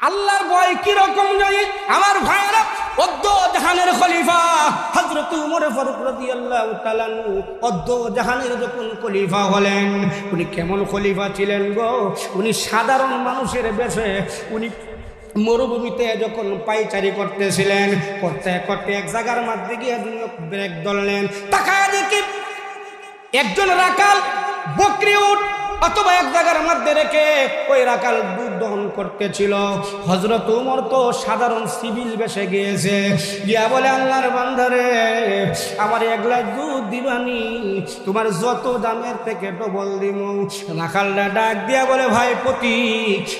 আল্লাহর ভয় কীরকম জানি আমার ভাইয়েরা অদ্য জাহানের খলিফা হজরত উমর ফারুক রাদিয়াল্লাহু তাআলা অদ্য জাহানের যখন খলিফা হলেন, উনি কেমন খলিফা ছিলেন গো? উনি সাধারণ মানুষের বেশে, উনি মরুভূমিতে যখন পাইচারি করতেছিলেন, করতে করতে এক জায়গার মধ্যে গিয়ে ব্রেক ধরলেন। তাকায় দেখি একজন রাকাল বকরি উঠ অথবা এক জায়গার মধ্যে রেখে ওই রাকাল করতেছিল। হজরত উমর তো সাধারণ সিভিল বেসে গিয়েছে। গিয়া বলে, আল্লাহর বান্ধারে আমার এক গ্লাস দুধ দিবানি, তোমার যত দামের থেকে ডবল দিব রাখালটা ডাক দিয়া বলে, ভাই পতি,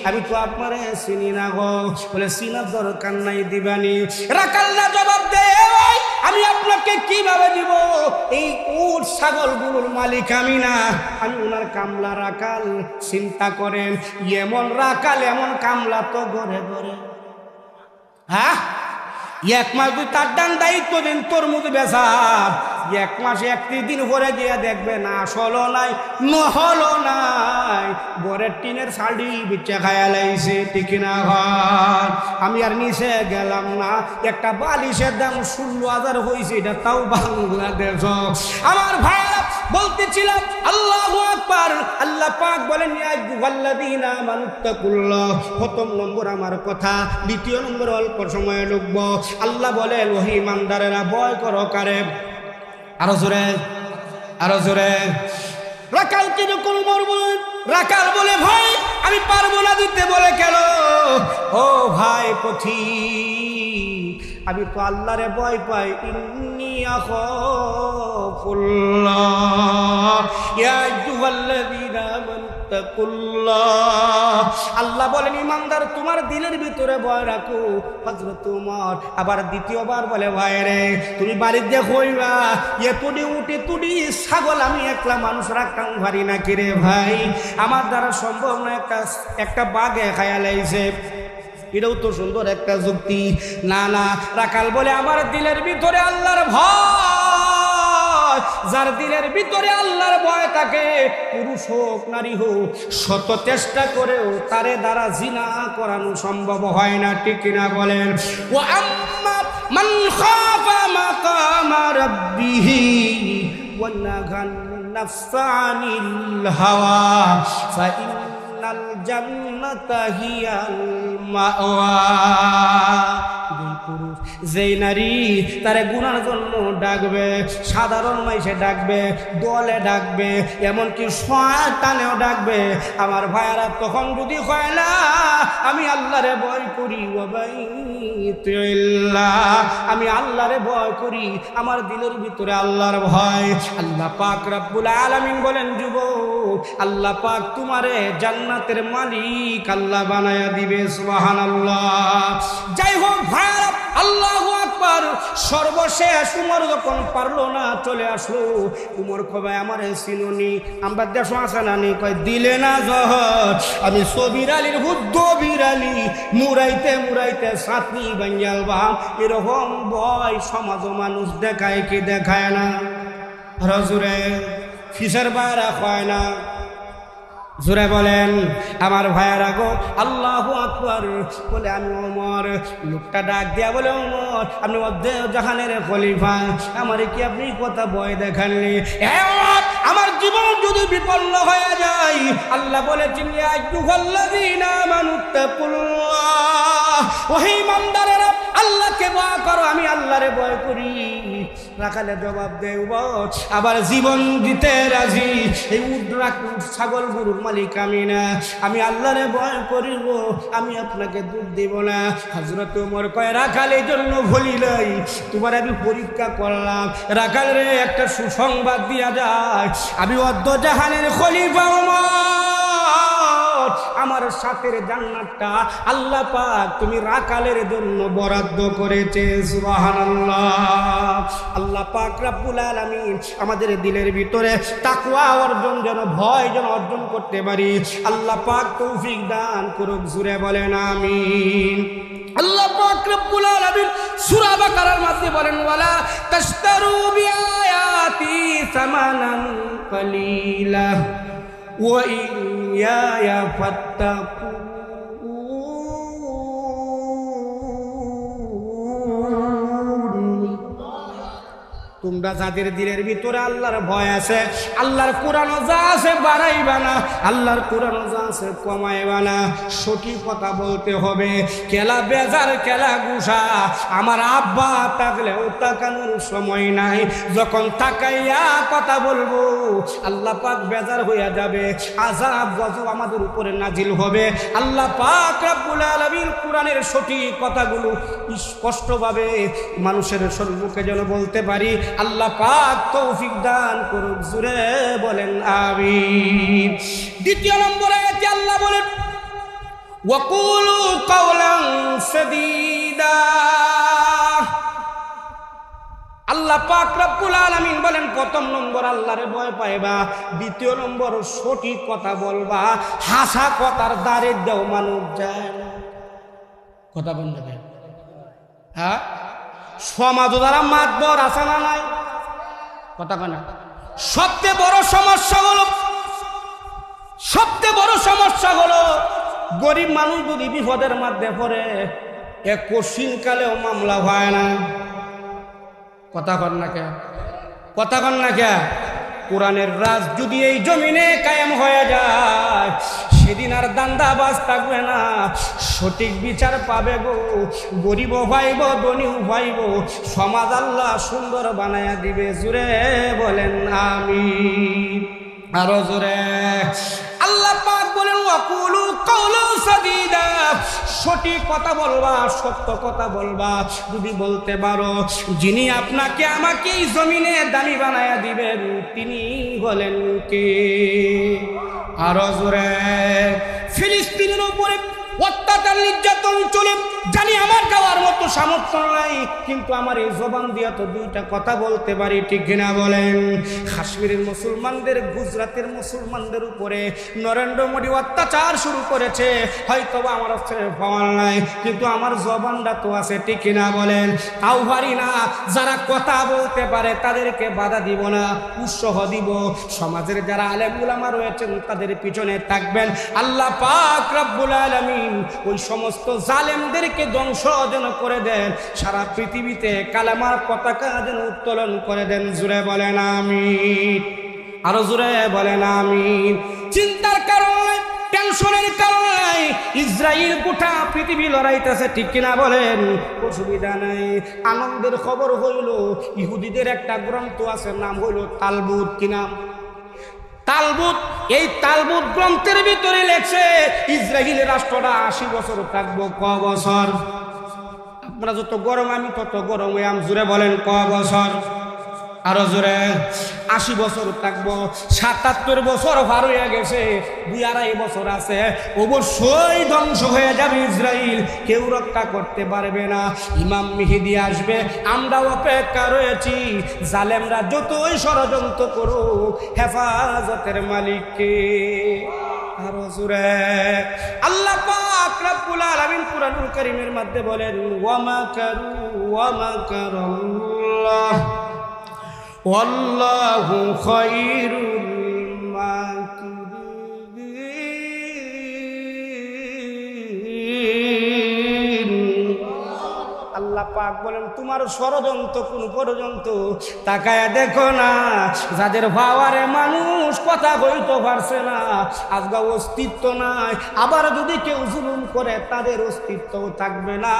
আমি তো আপনারে চিনি না গো। বলে, চিনার দরকার নাই দিবানি। রাখালটা জবাব দেয় আমি আপনাকে কীভাবে দিব? এই উট ছাগল গুরুর মালিক আমি না। আমি ওনার কামলা রাখাল চিন্তা করেন, এমন রাখাল এমন কামলা তো ঘরে ঘরে হ্যাঁ? এক মাস দুই তার ডান দায়িত্ব দিন তোর মধ্যে বেসা এক মাসে একত্রিশ দিন পরে গিয়ে দেখবে না আসলো নাই নহলো নাই। বরের টিনের শাড়ি বিচ্ছে খায়া লাইছে টিকি না ঘর আমি আর নিচে গেলাম না। একটা বালিশের দাম ষোলো হাজার হয়েছে এটা তাও বাংলাদেশ। আমার ভাইরা বলতেছিলাম, আল্লাহ আকবার। আল্লাহ পাক বলেন, ইয়া আইয়ুহাল্লাযীনা প্রথম নম্বর আমার কথা, দ্বিতীয় নম্বর অল্প সময়ে ঢুকব। আল্লাহ বলেন, ওহি ইমানদারেরা, ভয় করো কারে। আরও জোরে আরও জোরে। রাকাল উমর রাকাল বলে ভাই আমি পারব না দিতে বলে কেন? ও ভাই পথি আমি তো আল্লাহরে ভয় পাই। ইন্নি আখাফুল্লাহ। ইয়া আইয়ুহাল্লাযীনা আমানুত্তাকুল্লাহ আল্লাহ বলেন, ইমানদার, তোমার দিলের ভিতরে ভয় রাখো। উমর আবার দ্বিতীয়বার বলে ভয় রে, তুমি বাড়ির দিয়ে হইবা এ তুডি উঠি তুডি ছাগল আমি একলা মানুষ রাখতাম ভারি না কিরে ভাই? আমার দ্বারা সম্ভব না একটা একটা বাঘে খায়া লাইছে। এটাও তো সুন্দর একটা যুক্তি। না না রাখাল বলে, আমার দিলের ভিতরে আল্লাহর ভয় যার দিলের ভিতরে আল্লাহর ভয় থাকে, পুরুষ হোক, নারী হোক, শত চেষ্টা করেও তারে দ্বারা জিনা করানো সম্ভব হয় না, ঠিক না বলেন? ও আম্মা মান খাফা মাকামা রাব্বিহি ওয়া নাগান নাফসানিল হাওয়া, ফাইন জান্নাতা মাওয়া। পুরুষ, যেই নারী তারে গুনার জন্য ডাকবে, সাধারণ মাইসে ডাকবে, দলে ডাকবে, এমনকি শয়তানেও ডাকবে, আমার ভাইয়ারা, তখন যদি হয় না, আমি আল্লাহরে ভয় করি আমি আল্লাহরে ভয় করি, আমার দিলের ভিতরে আল্লাহর ভয়। আল্লাহ পাক রব্বুল আলামিন বলেন যুব আল্লাহ পাক তোমারে জান্নাতের মালিক আল্লাহ বানায়া দিবে, সুবহানাল্লাহ। যাই হোক ভাই আল্লাহ আকবার। সর্বশেষ উমর যখন পারল না, চলে আসলো। উমর কবে আমার সিনুনি আমরা দেশ আসে না নি কয়, দিলে না জহর। আমি সবির আলীর হুদ্দ বিরালি মুরাইতে মুরাইতে সাতনি বাঙ্গাল বাম এরকম বয় সমাজ মানুষ দেখায় কি দেখায় না? রজুরে ফিসের বাইরা হয় না। জোরে বলেন, আমার ভাইয়ারা গো, আল্লাহ আকবর। বলে, আমি ওমর। লোকটা ডাক দিয়া বলে, ওমর, আপনি অধ্যে জাহানের খলিফা। আমার কি আপনি কথা বয় দেখাননি? আমার জীবন যদি বিপন্ন হয়ে যায়, আল্লাহ আইয়ুহাল্লাযীনা আমানুত্তাকুল্লাহ ওহে আল্লাহকে ভয় করো, আমি আল্লাহরে বয় করি। রাখালে জবাব দেব আবার জীবন দিতে রাজি। এই উদ্রাক ছাগল গরুর মালিক আমি না। আমি আল্লাহরে ভয় করিব, আমি আপনাকে দুধ দিব না। হজরত উমর কয়, রাখাল, এই জন্য ভুলিলাই তোমার আমি পরীক্ষা করলাম। রাখালের একটা সুসংবাদ দিয়া যায়। আমি অর্ধ জাহানের খলিফা উমর আমার সাথের জান্নাতটা আল্লাহ পাক তুমি রাকালের জন্য বরাদ্দ করেছে আল্লাহ পাক রাব্বুল আলামিন আমাদের দিলের ভিতরে তাকওয়া অর্জন যেন, ভয় যেন অর্জন করতে পারি। আল্লাহ পাক তৌফিক দান করুক, জুড়ে বলেন আমিন। আল্লাহ পাক রব্বুল আলামিন সূরা বাকারার মধ্যে বলেন, ওয়ালা তাশতারু বিআয়াতি সামানান কালীলা। ওয়া ইয়া তোমরা যাদের দিলের ভিতরে আল্লাহর ভয় আছে, আল্লাহর কোরআন যা আছে বাড়াইবা না, আল্লাহর কোরআন যা আছে কমাইবা না। সঠিক কথা বলতে হবে কেলা বেজার কেলা গুসা। আমার আব্বা তাকলেও তাকানোর সময় নাই, যখন তাকাইয়া কথা বলব, আল্লাহ পাক বেজার হইয়া যাবে আজাব গজব আমাদের উপরে নাজিল হবে। আল্লাহ পাক রাব্বুল আলামিন কোরআনের সঠিক কথাগুলো স্পষ্টভাবে মানুষের সম্মুখে যেন বলতে পারি আল্লাহ পাক তৌফিক দান করুক, জুড়ে বলেন আমিন। দ্বিতীয় নম্বরে আল্লাহ বলেন, ওয়াকুলু কাওলান সাদীদা। আল্লাহ পাক রব্বুল আলামিন বলেন, প্রথম নম্বর আল্লাহরে ভয় পাইবা, দ্বিতীয় নম্বর সঠিক কথা বলবা, হাসা কথার দ্বারে দেও মানুষ যায় না। কথা কেন? হ্যাঁ? সমাজ দ্বারা মাতবর আছে না নাই? কথা কয় না। সবচেয়ে বড় সমস্যা হলো সবচেয়ে বড় সমস্যা হলো গরিব মানুষ যদি বিপদের মধ্যে পড়ে এক কশিন কালেও মামলা হয় না। কথা কন না কে? কথা কন না কে? কোরআনের রাজ যদি এই জমিনে কায়েম হয়ে যায় সেদিন আর দান্দাবাজ থাকবে না। সঠিক বিচার পাবে গো। গরিব ভাইব ধনীও ভাইব। সমাজ আল্লাহ সুন্দর বানায়া দিবে। জুড়ে বলেন আমি আরও জোরে। আল্লাহ পাক বলেন, ওয়াকুলু কাউলু সাদীদা। সঠিক কথা বলবা, সত্য কথা বলবা, যদি বলতে পারো। যিনি আপনাকে আমাকে এই জমিনে দামি বানায়া দিবেন, তিনি বলেন কে? আরও জোরে। ফিলিস্তিনের উপরে অত্যাচার নির্যাতন চলে, জানি আমার যাওয়ার মতো সামর্থ্য নাই, কিন্তু আমার এই জবান দিয়া তো দুইটা কথা বলতে পারি, ঠিক কিনা বলেন? কাশ্মীরের মুসলমানদের গুজরাটের মুসলমানদের উপরে নরেন্দ্র মোদী অত্যাচার শুরু করেছে হয়তো আমার অস্ত্রের ফল নাই, কিন্তু আমার জবানটা তো আছে, ঠিক কিনা বলেন? তাও পারি না, যারা কথা বলতে পারে তাদেরকে বাধা দিব না, উৎসাহ দিব। সমাজের যারা আলেম উলামা রয়েছেন, তাদের পিছনে থাকবেন। আল্লাহ পাক রব্বুল আলামিন ওই সমস্ত জালেমদেরকে ধ্বংস যেন করে দেন, সারা পৃথিবীতে কালামার পতাকা যেন উত্তোলন করে দেন। জুড়ে বলেন আমি আরও জুড়ে বলেন আমি চিন্তার কারণে, টেনশনের কারণে ইসরায়েল গোটা পৃথিবী লড়াইতেছে, ঠিক কিনা বলেন? অসুবিধা নাই। আনন্দের খবর হইল, ইহুদিদের একটা গ্রন্থ আছে, নাম হইল তালবুদ, কি নাম? তালবুত, এই তালবুত গ্রন্থের ভিতরে লেখছে ইসরায়েলের রাষ্ট্রটা আশি বছর থাকব ক বছর? আপনারা যত গরম আমি তত গরম আম জুড়ে বলেন ক বছর? আরও জোরে, আশি বছর থাকব, সাতাত্তর বছর পার হয়ে গেছে দুই আড়াই বছর আছে, অবশ্যই ধ্বংস হয়ে যাবে ইসরায়েল কেউ রক্ষা করতে পারবে না। ইমাম মিহিদি আসবে আমরা অপেক্ষা রয়েছি, জালেমরা যতই ষড়যন্ত্র করুক, হেফাজতের মালিককে। আরও জোরে, আল্লাহ পাক রব্বুল আলামিন কুরআনুল কারীমের মধ্যে বলেন, ওয়া মাকারু ওয়া মাকারাল্লাহ والله خير الماكرين পাক বলেন, তোমার ষড়যন্ত্র কোন পর্যন্ত? তাকায় দেখো না, যাদের ভাওয়ারে মানুষ কথা বলতে পারছে না আজকে অস্তিত্ব নাই। আবার যদি কেউ জুলুম করে, তাদের অস্তিত্ব থাকবে না।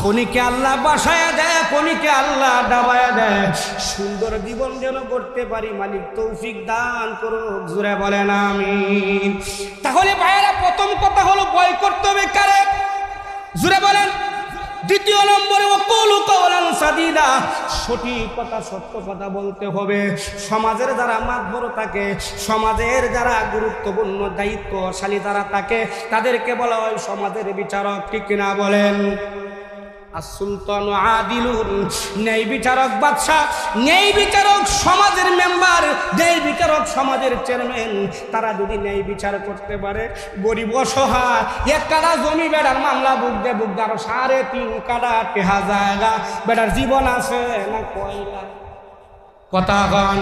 খনিকে আল্লাহ বাসায় দেয়, খনিকে আল্লাহ ডাবায় দেয়। সুন্দর জীবন যেন করতে পারি, মালিক তৌফিক দান করো জুড়ে বলেন আমি তাহলে ভাইয়েরা, প্রথম কথা হলো, ভয় করতে হবে কারে? জুড়ে বলেন দ্বিতীয় নম্বরে ওকুল কওলান সাদিদা। সঠিক কথা, সত্য কথা বলতে হবে। সমাজের যারা মাতবর থাকে, সমাজের যারা গুরুত্বপূর্ণ, দায়িত্বশালী যারা থাকে, তাদেরকে বলা হয় সমাজের বিচারক, ঠিক কিনা বলেন? সুলতান ন্যায় বিচারক বাদশাহ ন্যায় বিচারক সমাজের মেম্বার বিচারক সমাজের চেয়ারম্যান, তারা যদি ন্যায় করতে পারে, গরিব এক জমি মামলা সাড়ে তিন জায়গা। বেটার জীবন আছে না কয়লা? কথা কন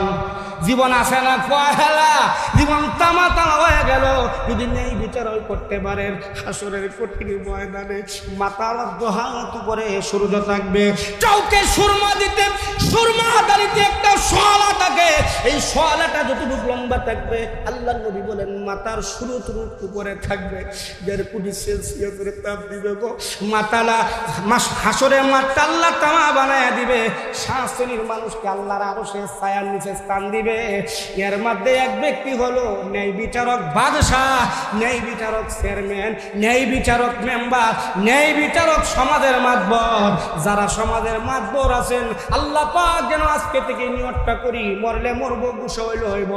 জীবন আসে না পহেলা জীবন তামা তামা হয়ে গেল। যদি নেই বিচার করতে পারেন হাসরের কঠিন ময়দানে মাতার দোহাত করে সূর্য থাকবে। চৌকে সুরমা দিতে, সুরমা দাঁড়িতে একটা সোয়ালা থাকে এই সোয়ালাটা যতটুকু লম্বা থাকবে আল্লাহ নবী বলেন, মাতার সুরতরূপ উপরে থাকবে। দেড় কোটি সেলসিয়াসের তাপ দিবে গো। মাতালা হাসরে মাতা আল্লাহ তামা বানায় দিবে। সাত শ্রেণির মানুষকে আল্লাহর আরও সে ছায়ার নিচে স্থান দিবে। এর মধ্যে এক ব্যক্তি হলো ন্যায় বিচারক বাদশাহ, ন্যায় বিচারক চেয়ারম্যান, ন্যায় বিচারক মেম্বার, ন্যায় বিচারক সমাজের মাতবর যারা সমাজের মাতবর আছেন, আল্লাহ পাক যেন আজকে থেকে নিয়তটা করি মরলে মরব গুসা হইল হইব।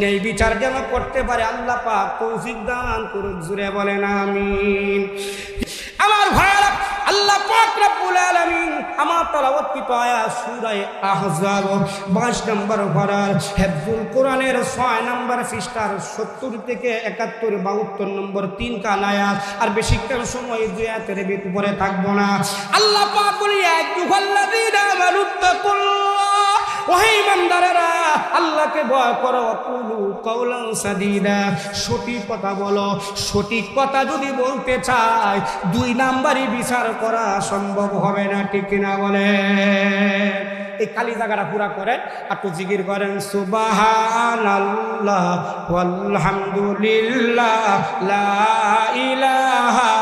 নেই বিচার যেন করতে পারে, আল্লাহ পাক তৌফিক দান করুক, জুড়ে বলেন আমিন। আমার ভাইয়ারা, আল্লাহ পাক রব্বুল আলামিন আমার তেলাওয়াতকৃত আয়াত সূরা আহজাব 22 নম্বর পারার হিফজুল কোরআনের 6 নম্বর পৃষ্ঠার 70 থেকে 71 72 নম্বর তিন কান আয়াত, আর বেশিক্ষণ সময় দুই আয়াতের উপরে থাকব না। আল্লাহ পাক বলি আইয়ুহাল্লাযীনা আমানুত্তাকুল্লাহ ওহে ইমানদারেরা, আল্লাহকে ভয় করো, কুলু কৌলান সাদিদা। সঠিক কথা বলো, সঠিক কথা যদি বলতে চাই, দুই নাম্বারই বিচার করা সম্ভব হবে না, ঠিক কিনা বলে? এই কালি জায়গাটা পুরা করে একটু জিগির করেন সুবাহান আল্লাহ আলহামদুলিল্লাহ লা ইলাহা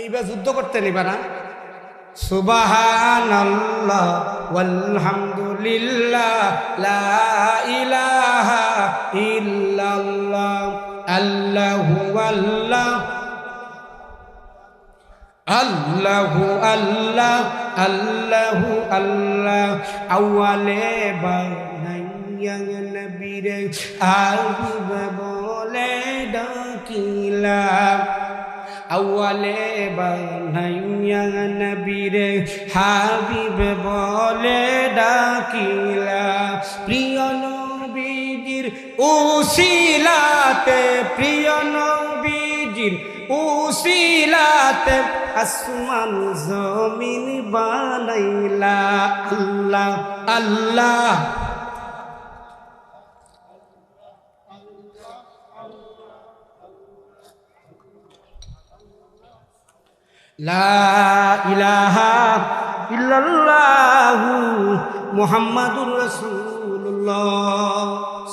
এইবার যুদ্ধ করতে নিবা না। সুবাহান আল্লাহ আল্লাহু আল্লাহ আল্লাহু আউয়ালে বানাইয়া নবীরে আরব বলে ডাকিলাম। আউয়ালে বানাইয়া নবীরে, হাবিব বলে ডাকিলা। প্রিয় নবীজির উসিলাতে, প্রিয় নবীজির উসিলাতে আসমান জমিন বানাইলা। আল্লাহ আল্লাহ ইল্লাল্লাহু মুহাম্মাদুর রাসূলুল্লাহ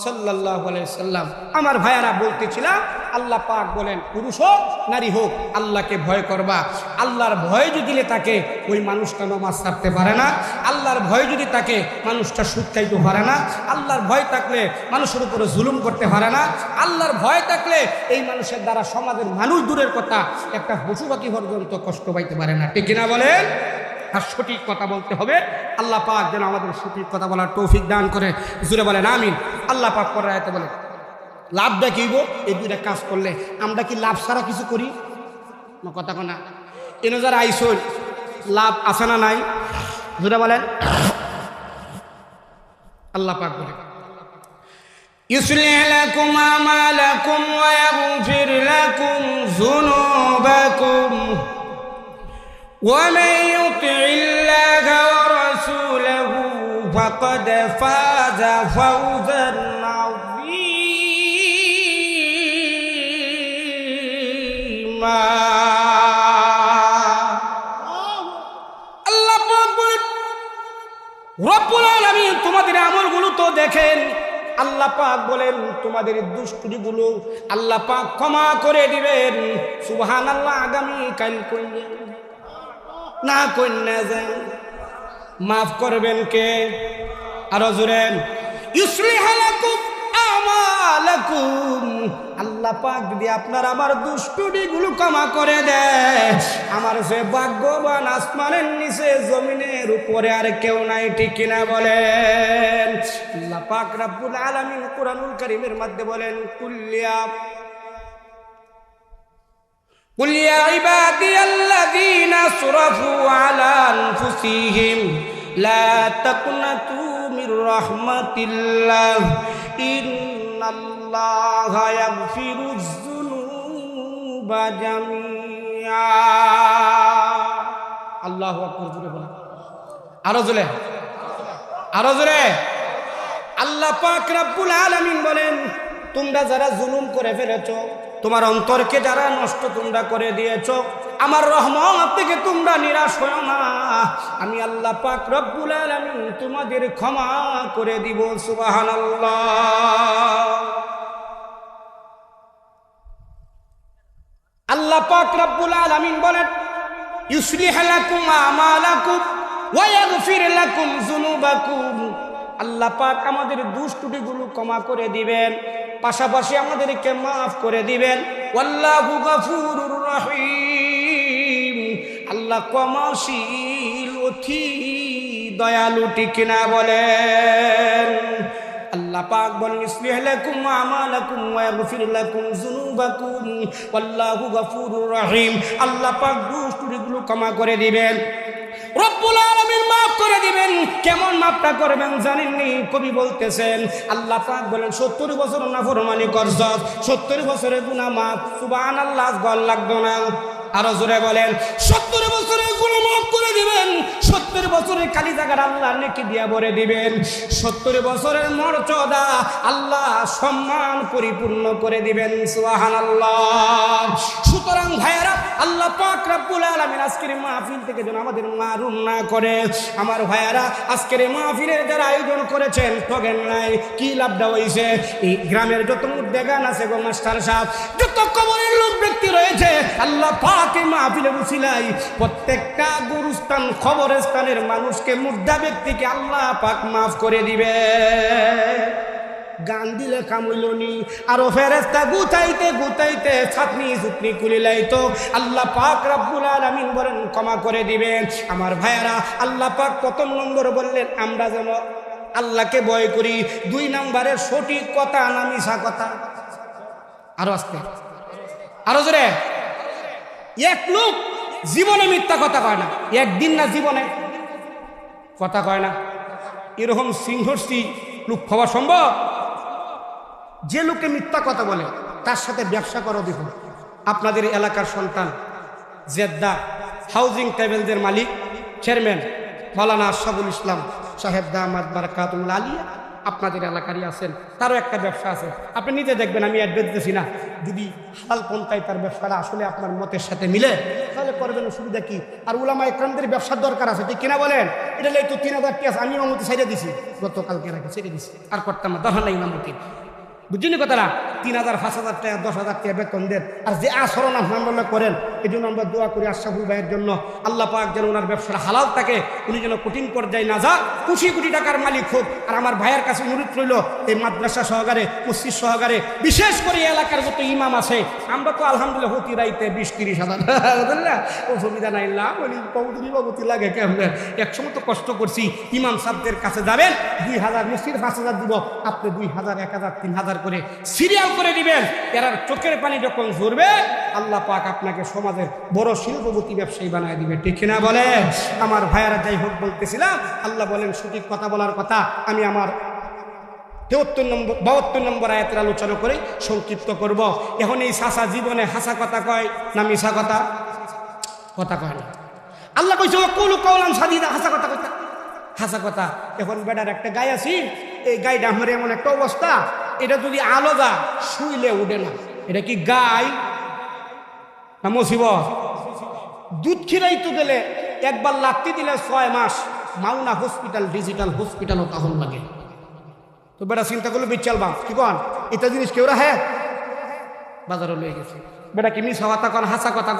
সাল্লাম। আমার ভাইয়ারা বলতেছিলাম, আল্লাহ পাক বলেন, পুরুষ হোক, নারী হোক, আল্লাহকে ভয় করবা। আল্লাহর ভয় যদি তাকে ওই মানুষটা নমাজ ছাড়তে পারে না। আল্লাহর ভয় যদি তাকে মানুষটা সুদ পারে না। আল্লাহর ভয় থাকলে মানুষের উপরে জুলুম করতে পারে না। আল্লাহর ভয় থাকলে এই মানুষের দ্বারা সমাজের মানুষ দূরের কথা, একটা পশু পর্যন্ত কষ্ট পাইতে পারে না। ঠিক কিনা বলেন? আর সঠিক কথা বলতে হবে আল্লাহ পাক যেন আমাদের সঠিক কথা বলার তৌফিক দান করে জুড়ে বলেন আমিন আল্লাহ পাক করে রায়তে বলে লাভটা কি হইব এই দুইটা কাজ করলে আমরা কি লাভ ছাড়া কিছু করি না কথা কোনা এনে যারা আইসল লাভ আছে না নাই জুড়ে বলেন আল্লাহ পাক বলে يصلح لكم أعمالكم ويغفر لكم ذنوبكم ومن يطع الله ورسوله فقد فاز فوزا عظيما আল্লাহ পাক বলেন রব্বুল আলামিন তোমাদের আমলগুলো তো দেখেন আল্লাহ পাক বলেন তোমাদের দুষ্টুরিগুলো আল্লাহ পাক ক্ষমা করে দিবেন সুবহান আল্লাহ আগামী কাল কইলেন না কন্যা যান মাফ করবেন কে? আরও আমালাকুম। আল্লাহ পাক যদি আপনার আমার দুষ্টুটি গুলো ক্ষমা করে দেয়, আমার সে ভাগ্যবান আসমানের নিচে জমিনের উপরে আর কেউ নাই, ঠিক কিনা বলেন? আল্লাহ পাক রাব্বুল আলামিন কোরআনুল কারীমের মধ্যে বলেন কুল্লিয়া قل يا عبادي الذين اسرفوا على انفسهم لا تقنطوا من رحمة الله إن الله يغفر الذنوب جميعا আল্লাহ আকবর জুড়ে বলে আরো জোরে আরো জোরে আল্লাহ পাক রাব্বুল আলামিন বলেন তোমরা যারা জুলুম করে ফেলেছো তোমার অন্তরকে যারা নষ্ট তোমরা করে দিয়েছ, আমার রহমত থেকে তোমরা নিরাশ হও না। আমি আল্লাহ পাক রব্বুল আলামিন তোমাদের ক্ষমা করে দিব, সুবহানাল্লাহ। আল্লাহ পাক রব্বুল আলামিন বলেন, ইউসলিহ লাকুম আমালাকুম ওয়া ইয়াগফির লাকুম যুনুবাকুম। আল্লাহ পাক আমাদের দুষ ত্রুটিগুলো ক্ষমা করে দিবেন, পাশাপাশি আমাদেরকে মাফ করে দিবেন। রহিম। আল্লাহ ক্ষমাশীল, অতি দয়ালু, ঠিক না বলেন? আল্লাহ পাক বলেন, ইসলিহ লাকুম আমালাকুম ওয়া ইয়াগফির লাকুম যুনুবাকুম। ওয়াল্লাহু গফুরুর রহিম। আল্লাহ পাক দুষ্টুরিগুলো ক্ষমা করে দিবেন। মাফ করে দিবেন। কেমন মাফটা করবেন জানেননি? কবি বলতেছেন, আল্লাহ বলেন 70 বছর নাফরমানি করছ 70 বছরের গুণা মাফ, সুবহানাল্লাহ গল লাগবে না। আরও জোরে বলেন, সত্তর বছরেরগুলো মাফ করে দিবেন, সত্তর বছরের কালী জায়গার আল্লাহ নেকি দিয়া ভরে দিবেন, সত্তর বছরের মর্যাদা আল্লাহ সম্মান পরিপূর্ণ করে দিবেন সুহান আল্লাহ সুতরাং ভাইয়ারা, আল্লাহ পাক রাব্বুল আলামিন আজকের মাহফিল থেকে যেন আমাদের মারুম না করে। আমার ভাইয়ারা, আজকের মাহফিলের যারা আয়োজন করেছেন, ঠগেন নাই, কি লাভটা হইছে? এই গ্রামের যত মুদ্দেগান আছে গো মাস্টার সাহেব যত কবরের ব্যক্তি রয়েছে। আল্লাহ পাকে মাহফিলে বুঝিলাই প্রত্যেকটা গুরুস্থান, খবরস্থানের মানুষকে ব্যক্তিকে আল্লাহ পাক মাফ করে দিবে। গান দিলে আরও ফেরেস্তা গুতাইতে গুতাইতে ছাতনি আল্লাহ পাক রাব্বুল আলামিন বলেন, ক্ষমা করে দিবেন। আমার ভাইয়ারা, আল্লাহ পাক প্রথম নম্বর বললেন, আমরা যেন আল্লাহকে ভয় করি। দুই নম্বরের সঠিক কথা না মিশা কথা। আরও আসতে। আরও জোরে। এক লোক জীবনে মিথ্যা কথা কয় না। একদিন না জীবনে কথা কয় না। এরকম সিংহর্ষি লোক হওয়া সম্ভব? যে লোকে মিথ্যা কথা বলে, তার সাথে ব্যবসা করো দেখুন। আপনাদের এলাকার সন্তান, জেদ্দা হাউজিং ট্রাভেলসের মালিক চেয়ারম্যান মৌলানা আশরাফুল ইসলাম সাহেব দামাদ বারাকাতুল আলিয়া। আপনাদের এলাকারই আছেন, তারও একটা ব্যবসা আছে। আপনি নিজে দেখবেন, আমি অ্যাড্রেস দিতেছি না। যদি হালাল পন্থায় তার ব্যবসাটা আসলে আপনার মতের সাথে মিলে, তাহলে করবেন সুবিধা কি? আর উলামা একরামদের ব্যবসার দরকার আছে, ঠিক কিনা বলেন? এটা তো তিন হাজার টিয়াস আমি ইমামতি ছেড়ে দিছি। গতকালকে রাখি ছেড়ে দিছি। আর করতাম না দরকার নাই ইমামতি। বুঝলি কথাটা? তিন হাজার, পাঁচ হাজার টাকা, দশ হাজার টাকা বেতন দেন। আর যে আসরণ আপনারা করেন, এই জন্য আমরা দোয়া করি আশাফুল ভাইয়ের জন্য। আল্লাহ পাক যেন ওনার ব্যবসাটা হালাল থাকে, উনি যেন কঠিন পর্যায়ে না যা কোটি কোটি টাকার মালিক হোক। আর আমার ভাইয়ের কাছে অনুরোধ রইল, এই মাদ্রাসা সহকারে, মসজিদ সহকারে, বিশেষ করে এলাকার যত ইমাম আছে, আমরা তো আলহামদুলিল্লাহ হতি রাইতে বিশ, তিরিশ হাজার না? অসুবিধা নাই লাভ বাবুতি লাগে কেমন? একসময় তো কষ্ট করছি, ইমাম সাহেবদের কাছে যাবেন, দুই হাজার মসজিদ পাঁচ হাজার দিব, আপনি দুই হাজার, এক হাজার, তিন হাজার করে সিরিয়াল করে দিবেন। এরার চোখের পানি যখন ঝরবে, আল্লাহ পাক আপনাকে সমাজের বড় শিল্পপতি ব্যবসায়ী বানায় দিবে। ঠিক না বলে? আমার ভাইয়ারা যাই হোক বলতেছিলাম আল্লাহ বলেন, সঠিক কথা বলার কথা। আমি আমার তেহত্তর নম্বর, বাহাত্তর নম্বর আয়াতের আলোচনা করে সংক্ষিপ্ত করব। এখন এই সাসা জীবনে হাসা কথা কয় না মিশা কথা? কথা কয় না। আল্লাহ কইছে কৌলু কৌলাম হাসা কথা কথা হাসা কথা। এখন বেটার একটা গায়ে আছি, এই গাইটা আমার এমন একটা অবস্থা এটা যদি আলাদা, শুইলে উঠে না। এটা কি গাই না মুসিবত? দুধ খিরাইতে গেলে একবার লাত্তি দিলে ছয় মাস মাউনা হসপিটাল, ডিজিটাল হসপিটালও তখন লাগে। তো বেটা চিন্তা করলে বিচাল বাপ, কি কন? এটা জিনিস কেউ হ্যাঁ বাজারে লয়ে গেছে। বেটা কি মিশা কথা কন? হাসা কথা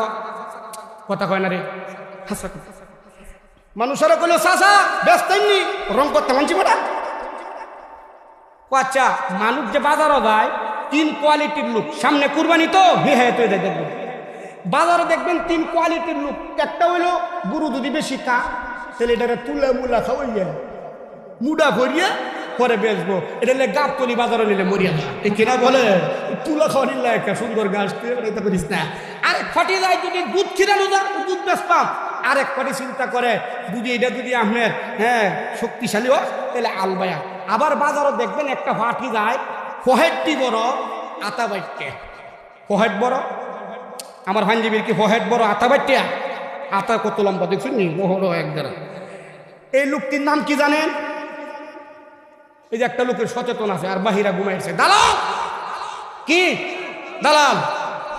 কথা কয় না রে? হাসা কথা। মানুষেরা কইলো সাসা ব্যস্ত রং করতে মানছি বেটা? আচ্ছা মানুষ যে বাজারও যায়, তিন কোয়ালিটির লোক। সামনে কুরবানি তো হ্যাঁ তুই দেখবেন বাজারে দেখবেন তিন কোয়ালিটির লোক। একটা হইল, গরু যদি বেশি খা এটাকে তুলে মুলা খাওয়াইয়া, মুডা ভরিয়ে পরে বেচবো। এটা হলে গাপ তলি বাজারে নিলে মরিয়া না এ কিনা বলে, তুলা খাওয়া নিলে একটা সুন্দর গাছ, তুই এটা করিস না। আরেক ফাটি যায় যদি দুধ খিরানো যা দুধ বেচপাম আরেক ফাটি চিন্তা করে, যদি এটা যদি আপনার হ্যাঁ শক্তিশালী হয় তাহলে আলবায়া। আবার বাজারও দেখবেন একটা ফাটি যায়, ফহেটটি বড়, আতা বাইটকে ফহেট বড়? আমার ভাঞ্জিবির কি ফহেট বড়, আতা বাইটিয়া আতা কত লম্বা দেখছেন নি? বহর এক দ্বারা। এই লোকটির নাম কি জানেন? এই যে একটা লোকের সচেতন আছে, আর বাহিরা ঘুমাইছে। দালাল! কি? দালাল!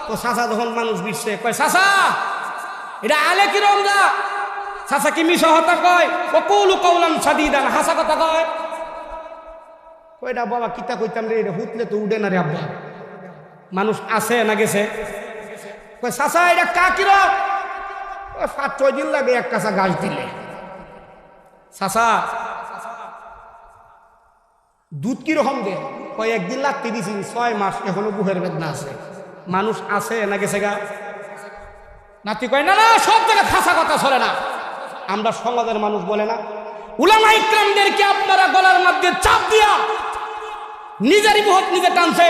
তো সাসা যখন মানুষ বিশে কয় সাসা এটা আলে কি রমজা সাসা কি মিশা হতা কয়? ও কৌলু কৌলাম সাদিদান হাসা কথা কয়। কয়টা বাবা, কিতা কইতাম রে হুতলে তো উঠে না রে, আব্বা। মানুষ আছে না গেছে। কয় সাসা এটা কাকির সাত, ছয় দিন লাগে এক কাঁচা গাছ দিলে। সাসা দুধ কীরকম দে? কয়, একদিন লাগতে দিছি, ছয় মাস এখনও বুহের বেদনা আছে। মানুষ আছে না গেছে গা। নাতি কয়, না না, সব জায়গায় খাসা কথা চলে না। আমরা সমাজের মানুষ বলে না। উলামা ইকরামদেরকে আপনারা গলার মধ্যে চাপ দিয়া নিজেরই বহুত নিজে টানছে।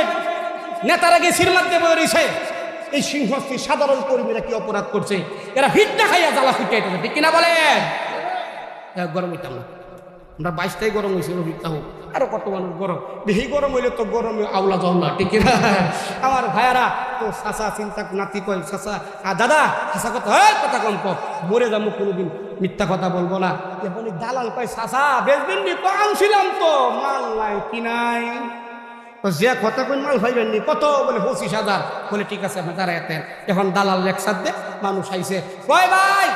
নেতারা গিয়ে সির মধ্যে বলে রয়েছে এই সিংহস্থী সাধারণ কর্মীরা কি অপরাধ করছে? এরা হিটটা খাইয়া জ্বালা ফুটে ঠিক কিনা বলে গরম হইতাম না। আমরা বাইশটাই গরম হয়েছে রবিতা হোক। আরও কত মানুষ গরম। বেশি গরম হইলে তো গরমে আউলা জল্লা ঠিক না আমার ভাইয়ারা, তো চাচা চিন্তা নাতি কয় আর দাদা হাসা কথা হয়, কথা কম কম মরে যাব কোনোদিন। মিথ্যা কথা বলব না। এখন দালাল কয়, চাচা, বেচবেন নি? আনছিলাম তো, মাল নাই কি নাই? যে কথা কই মাল পাইবেন নি? কত? বলে, পঁচিশ হাজার। বলে, ঠিক আছে, আপনি দাঁড়াইতেন এখন দালাল লেকচার দে মানুষ আইছে। কয় ভাই,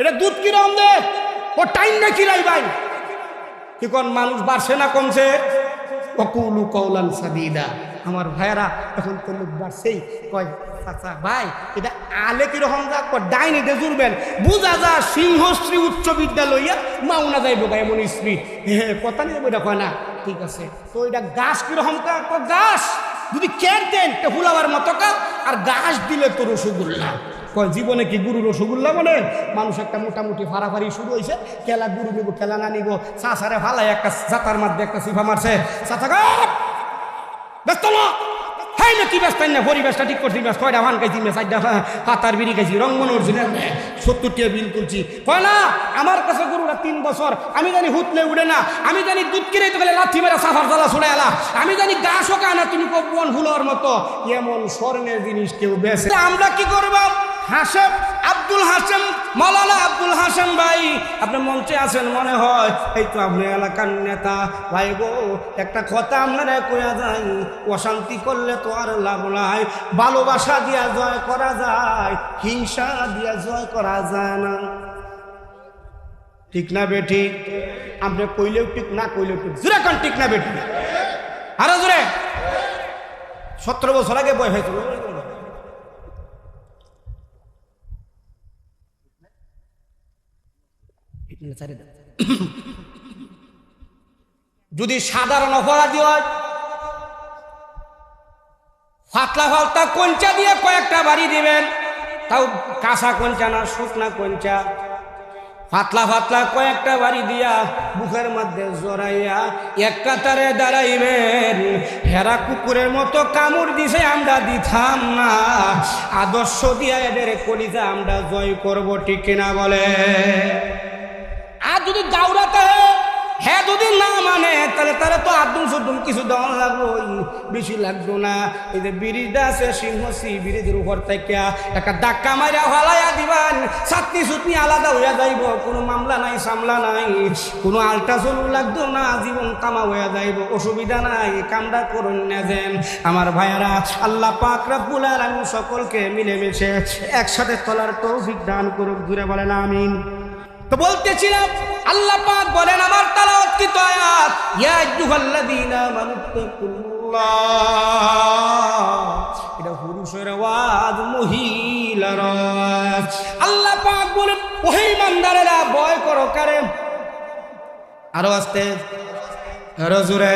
এটা দুধ কিরম দে? ও টাইম না কিরাই ভাই। কি কোন, মানুষ বাড়ছে না কমছে? অকুলু কৌলান সাদিদা। আমার ভাইয়ারা, এখন তো লোক বাড়ছেই। কয়, চাচা ভাই, এটা আলে কীরকম যা ডাইনি দে জুড়বেন বুঝা যা, সিংহশ্রী উচ্চ বিদ্যালইয়া মাউনা যাইব গা এমন স্পিড হ্যাঁ কথা নিয়ে বইটা কয় না। ঠিক আছে। তো এটা গাছ কীরকম গাছ। যদি তো হুলাবার মতো কা। আর গাছ দিলে তো রসগোল্লা। কয়, জীবনে কি গুরু রসগোল্লা বলে? মানুষ একটা মোটামুটি ফাড়াফাড়ি শুরু হয়েছে খেলা গুরু নিব, খেলা না নিব চাষারে ভালাই একটা চাতার মধ্যে একটা সিফা মারছে। না? হাই না, কি না, পরিবেশটা ঠিক করছি পাতার বিড়ি অরিজিনাল। সত্তর টাকা বিল না, আমার কাছে গরুরা তিন বছর, আমি জানি হুতলে উড়ে না, আমি জানি দুধ কিনে তো গেলে লাথি মেরা সাফার জ্বালা ছুড়ে এলা। আমি জানি গাছও খায় না, তুমি কবন হুলোর মতো। এমন স্বর্ণের জিনিস কেউ বেছে আমরা কি করব হাসেম আব্দুল হাসেম মৌলানা আব্দুল হাসেম ভাই, আপনি মঞ্চে আছেন মনে হয়। এই তো আপনি এলাকার নেতা। ভাই গো, একটা কথা আপনারা কয়া যায় অশান্তি করলে তো আর লাভ নাই। ভালোবাসা দিয়া জয় করা যায়, হিংসা দিয়া জয় করা যায় না। ঠিক না বেঠিক আপনি কইলেও ঠিক, না কইলেও ঠিক। জোরে কোন, ঠিক না বেঠিক আরও জোরে। সতেরো বছর আগে বয় হয়েছিল। যদি সাধারণ অপরাধী হয়, ফাতলা ফালতা কঞ্চা দিয়ে কয়েকটা বাড়ি দিবেন, তাও কাঁচা কঞ্চা না, শুকনা কঞ্চা। ফাতলা ফাতলা কয়েকটা বাড়ি দিয়া বুকের মধ্যে জড়াইয়া এক কাতারে দাঁড়াইবেন। হেরা কুকুরের মতো কামড় দিছে, আমরা দিতাম না। আদর্শ দিয়া এদের কলিজা আমরা জয় করব, ঠিক কিনা বলে? আর যদি দাউরাতে হ্যাঁ যদি না মানে তাহলে তারা তো আদম সুদম কিছু দেওয়া লাগবো বেশি লাগতো না। এই যে ব্রিজটা আছে সিংহসি ব্রিজের উপর থেকে একটা ধাক্কা মারিয়া হলাইয়া দিবান। চাটনি সুতনি আলাদা হইয়া যাইব, কোনো মামলা নাই, সামলা নাই, কোনো আল্ট্রাসাউন্ড লাগতো না, জীবন কামা হইয়া যাইব, অসুবিধা নাই কামটা করুন না যেন। আমার ভাইয়ারা, আল্লাহ পাক রাব্বুল আলামিন সকলকে মিলেমিশে একসাথে চলার তৌফিক দান করুক দূরে বলেন আমিন। তো বলতেছিলাম, আল্লাহ পাক বলেন, আমার তালাওয়াত কি তো আয়াত? ইয়া আইয়ুহাল্লাযীনা আমানুত্তাকুল্লাহ এটা পুরুষের আওয়াজ, মহিলার। আল্লাহ পাক বলেন, ওহে ইমানদারেরা, ভয় করো কারে আরও আস্তে, আরও জোরে।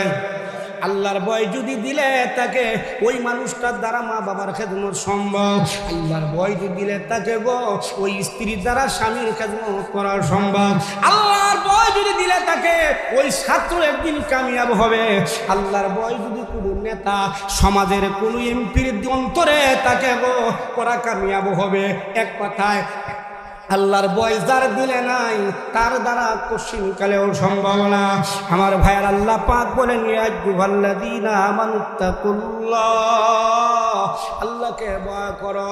আল্লাহর ভয় যদি দিলে তাকে ওই মানুষটার দ্বারা মা বাবার খেদমত সম্ভব। আল্লাহর ভয় যদি দিলে তাকে গো, ওই স্ত্রীর দ্বারা স্বামীর খেদমত করা সম্ভব। আল্লাহর ভয় যদি দিলে তাকে, ওই ছাত্র একদিন কামিয়াব হবে। আল্লাহর ভয় যদি কোনো নেতা সমাজের কোনো এমপির অন্তরে তাকে গো করা কামিয়াব হবে। এক কথায় আল্লাহর বয়স যার দিলে নাই, তার দ্বারা কশিনকালেও সম্ভব না। আমার ভাইয়ের আল্লাহ পাক বলেন আল্লাহ আল্লাহকে ভয় করো।